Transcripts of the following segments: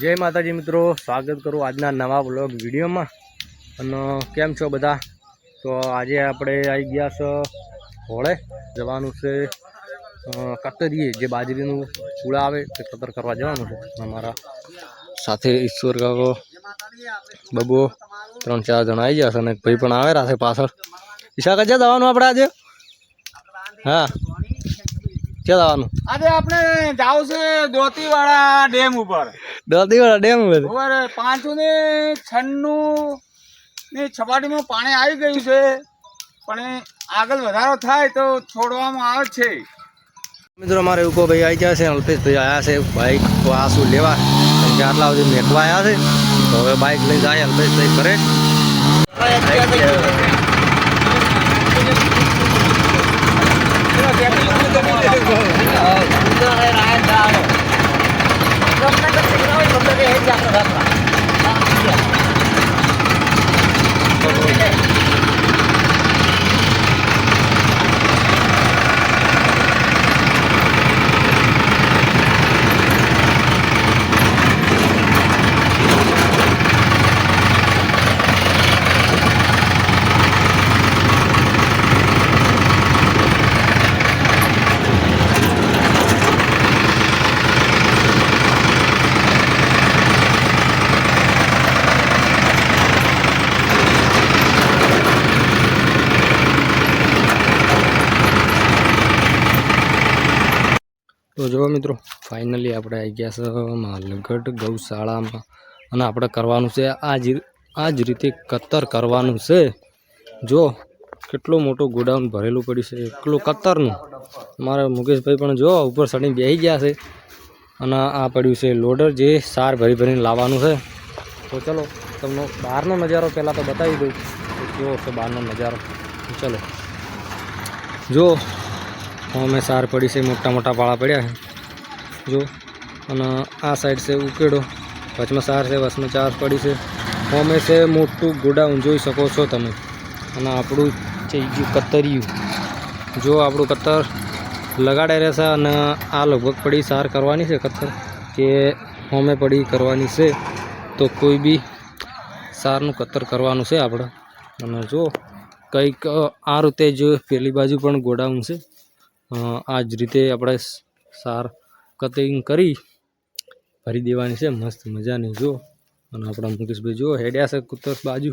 જય માતાજી મિત્રો, સ્વાગત કરું આજના નવા બ્લોગ વિડીયોમાં. અને કેમ છો બધા? તો આજે આપણે આવી ગયા છે હોળે, જવાનું છે કતરીએ, જે બાજરીનું પૂળા આવે તે કતર કરવા જવાનું છે. અમારા સાથે ઈશ્વર કાકો, બબો, ત્રણ ચાર જણા આવી જશે અને ભાઈ પણ આવે રાસે પાછળ. ઈશા કચ્છા જવાનું આપણે આજે? હા. ક્યાં જવાનું આજે આપણે જાવ છે દોતીવાળા ડેમ ઉપર. દોતીવાળા ડેમ ઉપર? પાંચસો ને છન્નું ની સપાટીમાં પાણી આવી ગયું છે. પણ આગળ વધારો થાય તો છોડવામાં આવે છે. મિત્રો અમારે ઉકો ભાઈ આવી ગયા છે. અલ્પેશભાઈ આવ્યા છે. બાઇક આસુ લેવા. કેમ કે આટલા સુધી મેકવા આવ્યા છે. તો હવે બાઇક લઈ જાય અલ્પેશભાઈ કરે તો જુઓ મિત્રો ફાઇનલી આપણે આવી ગયા છે માલગઢ ગૌશાળામાં. અને આપણે કરવાનું છે આ જ આ જ રીતે કતર કરવાનું છે. જો, કેટલું મોટું ગોડાઉન ભરેલું પડ્યું છે એટલું કતરનું. મારા મુકેશભાઈ પણ જો, ઉપર ચડીને બેસી ગયા છે. અને આ પડ્યું છે લોડર જે સાર ભરી ભરીને લાવવાનું છે. તો ચલો, તમને બહારનો નજારો પહેલાં તો બતાવી દઉં. કેવો છે બહારનો નજારો? ચલો. જો અમે સાર પડી છે, મોટા મોટા પાળા પડ્યા છે. જો, અને આ સાઈડ છે ઉકેડો. વચમાં સાર છે, વચમાં ચાર પડી છે. અમે છે મોટું ગોડાઉન જોઈ શકો છો તમે. અને આપણું છે ગયું કતરિયું. જો આપણું કતર લગાડે રહેશે અને આ લગભગ પડી સાર કરવાની છે કતર. કે હોમે પડી કરવાની છે, તો કોઈ બી સારનું કતર કરવાનું છે આપણે. અને જો, કંઈક આ રીતે જ પેલી બાજુ પણ ગોડાઉન છે. આ જ રીતે આપણે સાર કટિંગ કરી ભરી દેવાની છે. મસ્ત મજાની જો અને આપણા મુકેશભાઈ જો હેડ્યા છે કુતર બાજુ.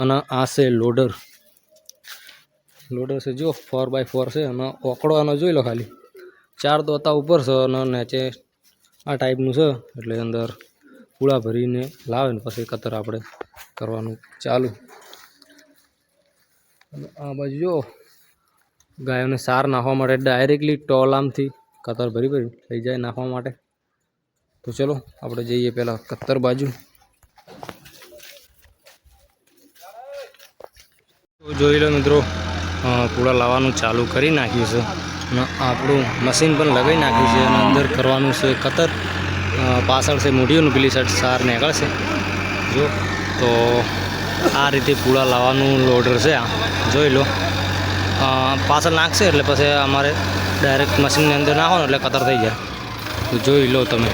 અને આ છે લોડર. લોડર છે જો ફોર બાય ફોર છે. અને ઓકડો આનો જોઈ લો ખાલી. ચાર દોતા ઉપર છે અને નીચે આ ટાઈપનું છે. એટલે અંદર પૂળા ભરીને લાવે ને પછી કતર આપણે કરવાનું ચાલુ. આ બાજુ જો ગાયોને સાર નાખવા માટે ડાયરેક્ટલી ટોલામથી કતર ભરી ભરી લઈ જાય નાખવા માટે. તો ચલો, આપણે જઈએ પહેલાં કતર બાજુ. જોઈ લો મિત્રો પૂળા લાવવાનું ચાલુ કરી નાખ્યું છે. અને આપણું મશીન પણ લગાવી નાખ્યું છે અને અંદર કરવાનું છે કતર. પાછળ છે મૂઢીઓનું પેલી સાઈડ સાર નીકળશે. જો, તો આ રીતે પૂળા લાવવાનું લોડર છે આ. જોઈ લો. પાછળ નાખશે એટલે પછી અમારે ડાયરેક્ટ મશીનની અંદર નાખો ને એટલે કતર થઈ જાય. જોઈ લો તમે.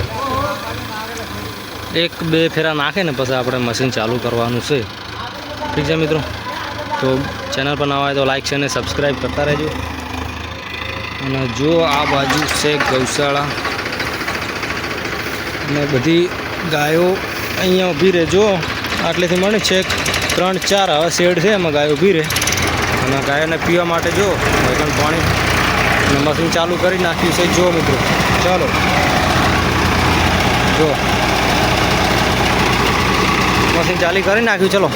એક બે ફેરા નાખે ને પછી આપણે મશીન ચાલુ કરવાનું છે. ઠીક છે મિત્રો? તો ચેનલ પર ના હોય તો લાઈક છે અને સબસ્ક્રાઈબ કરતા રહેજો. અને જો આ બાજુ છે ગૌશાળા, અને બધી ગાયો અહીંયા ઊભી રહે જો આટલેથી મળે છે. ત્રણ ચાર હવે શેડ છે, એમાં ગાયો ઊભી રહે. અને ગાયોને પીવા માટે જો વૈકણ પાણી અને મશીન ચાલુ કરી નાખ્યું છે. જો મિત્રો, ચાલો. જો. મશીન ચાલી કરી નાખ્યું, ચલો.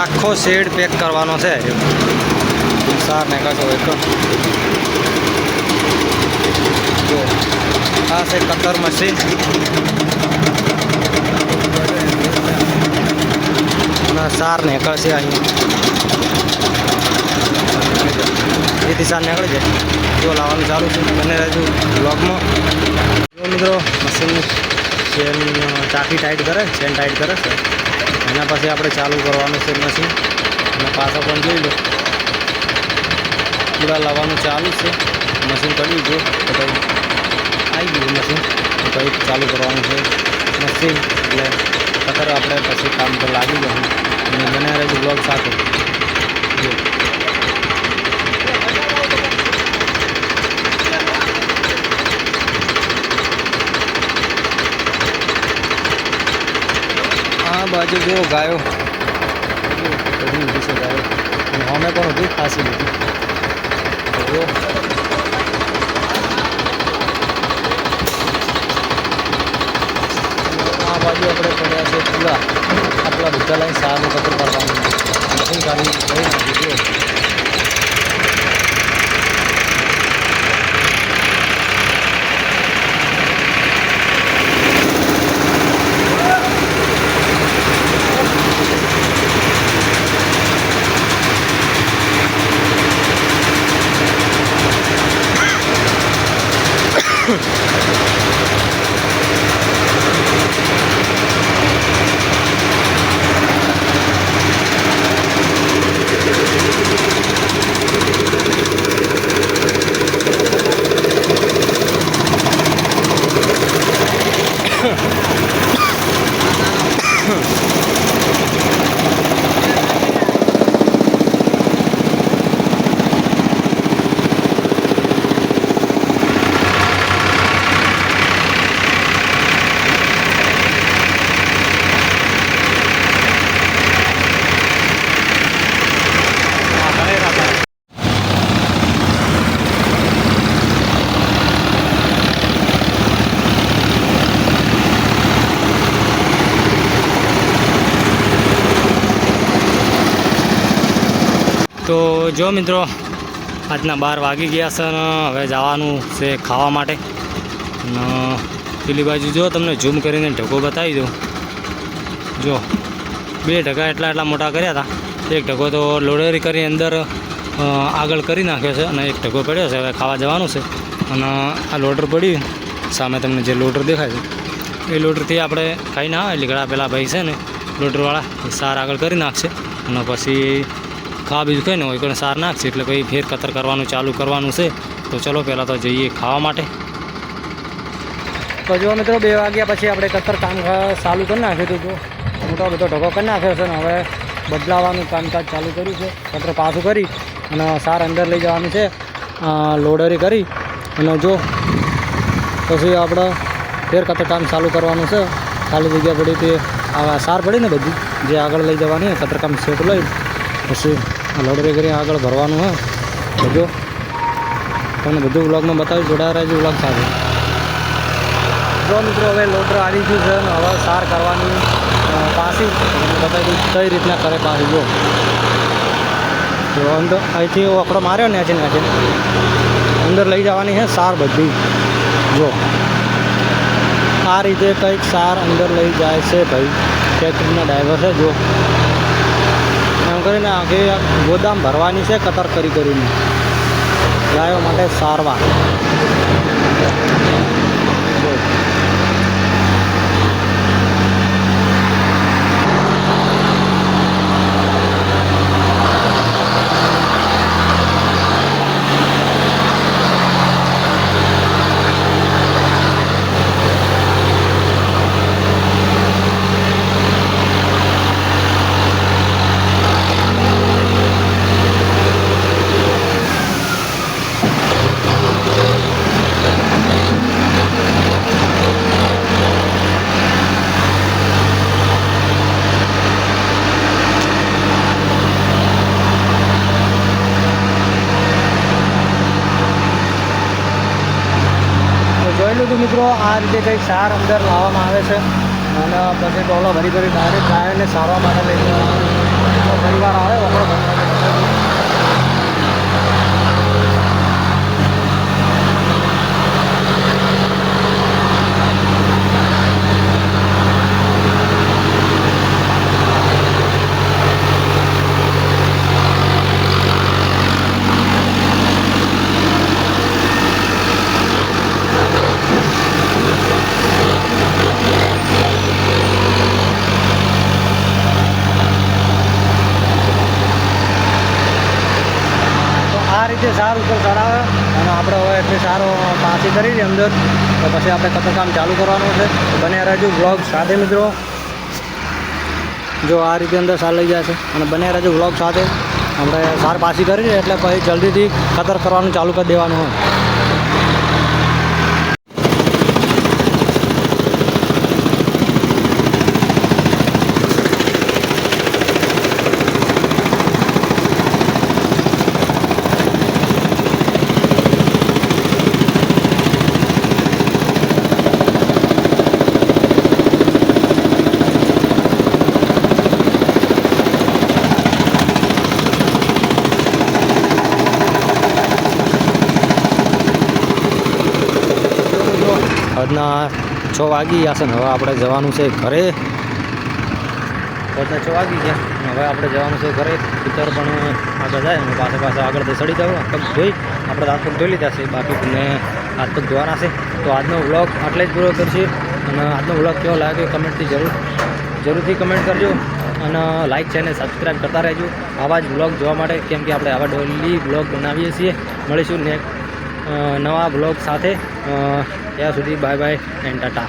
આખો શેડ પેક કરવાનો છે. સાર ને કાકો એક જો, આ છે કતર અને સાર નીકળશે અહીંયા એથી સાર નીકળી જાય. જો, લાવવાનું ચાલુ છે. બને રહેજો બ્લોગમાં જો મિત્રો, મશીન ચેન ચાકી ટાઈટ કરે ચેન ટાઈટ કરે છે. એના પછી આપણે ચાલુ કરવાનું છે મશીન. અને પાછા પણ જોઈ લો. પૂરા લાવવાનું ચાલુ છે. મશીન કરી જો તો આવી ગયું મશીન. તો કંઈક ચાલુ કરવાનું છે. મશીન એટલે અત્યારે આપણે પછી કામ પર લાગી જવું અને મને રહેજો બ્લોગ સાથે. આ બાજુ જો ગાયો. બધી ઊભી છે ગાયો. અને અમે પણ ઊભી ખાસી લીધી જો. આ બાજુ આપણે પડ્યા છે પૂરા આપણા બધા લાઈન સારનું કતર કરવાનું મશીન કાઢી થઈ નાખ્યું huh. તો જો મિત્રો, આજના બાર વાગી ગયા છે ને હવે જવાનું છે ખાવા માટે. અને પેલી બાજુ જો તમને ઝૂમ કરીને ઢગો બતાવી દઉં. જો, બે ઢગા એટલા એટલા મોટા કર્યા હતા. એક ઢગો તો લોડરી કરી અંદર આગળ કરી નાખ્યો છે અને એક ઢગો પડ્યો છે, હવે ખાવા જવાનું છે. અને આ લોડર પડ્યું. સામે તમને જે લોડર દેખાય છે, એ લોડરથી આપણે ખાઈ ના આવે લીગડા પેલા ભાઈ છે ને લોડરવાળા સાર આગળ કરી નાખશે. અને પછી ખાવા બીજું કંઈ ન હોય કોઈ સાર નાખશે, એટલે પછી ફેર કતર કરવાનું, ચાલુ કરવાનું છે. તો ચલો પહેલાં તો જઈએ ખાવા માટે. તો જો મિત્રો, બે વાગ્યા પછી આપણે કતર કામ ચાલુ કરી નાખ્યું હતું મોટો બધો ઢગો કરી નાખ્યો છે ને હવે બદલાવાનું કામકાજ ચાલુ કર્યું છે. કતર પાછું કરી અને સાર અંદર લઈ જવાનું છે. લોડરી કરી અને જો પછી આપણે ફેર કતર કામ ચાલુ કરવાનું છે. ખાલી જગ્યા પડી તે સાર પડી ને બધી, જે આગળ લઈ જવાની કતરકામ કતર સેટ લઈ, પછી લોડરી કરી આગળ ભરવાનું હોય, બધું. તમને બધું બ્લોગમાં બતાવ્યું જોડાયા રહેજો બ્લોગ સાથે જો મિત્રો, હવે લોટર આવી ગયું છે અને હવે સાર કરવાની પાસી. બતાવી કઈ રીતના કરે પાછી જો. તો અંદર અહીંથી આપણો માર્યો ને છે ને અંદર લઈ જવાની છે સાર બધી. જો. આ રીતે કંઈક સાર અંદર લઈ જાય છે ભાઈ. ફેક્ટરીના ડ્રાઈવર છે, જો. કરીને આખી ગોદામ ભરવાની છે કતર કરી કરીને. ગાયો માટે સારવાર જો મિત્રો, આ રીતે કંઈક સાર અંદર લાવવામાં આવે છે. અને પછી ટોલો ભરી ભરી ડાયરેક્ટ ગાયને સારવા માટે લઈને પરિવાર આવે વપરો આ રીતે સાર ઉપર ચડાવે અને આપણે હવે એટલે સારો પાછી કરી દે અંદર. તો પછી આપણે કતરકામ ચાલુ કરવાનું છે. બને રહેજો બ્લોગ સાથે મિત્રો. જો આ રીતે અંદર સાર લઈ જશે અને બને રહેજો બ્લોગ સાથે. આપણે સાર પાછી કરી એટલે પછી જલ્દીથી કતર કરવાનું ચાલુ કરી દેવાનું હોય. આજના છ વાગી ગયા છે ને, હવે આપણે જવાનું છે ઘરે. આજના છ વાગી ગયા. અને હવે આપણે જવાનું છે ઘરે. પિત્તર પણ આગળ જાય અને પાસે આગળ તો સડી જવું પગ ધોઈ આપણે હાથ પગ ધોઈ લીધા છે. બાકી તમને હાથ પગ ધોવાના છે. તો આજનો વ્લોગ આટલે જ પૂરો કરશે. અને આજનો વ્લોગ કેવો લાગ્યો કમેન્ટથી જરૂર, જરૂરથી કમેન્ટ કરજો. અને લાઇક છે ચેનલ સબસ્ક્રાઈબ કરતા રહેજો. આવા જ વ્લોગ જોવા માટે, કેમ કે આપણે આવા ડોલી વ્લોગ બનાવીએ છીએ. મળીશું ને નવા બ્લોગ સાથે. ત્યાં સુધી બાય બાય એન્ડ ટાટા.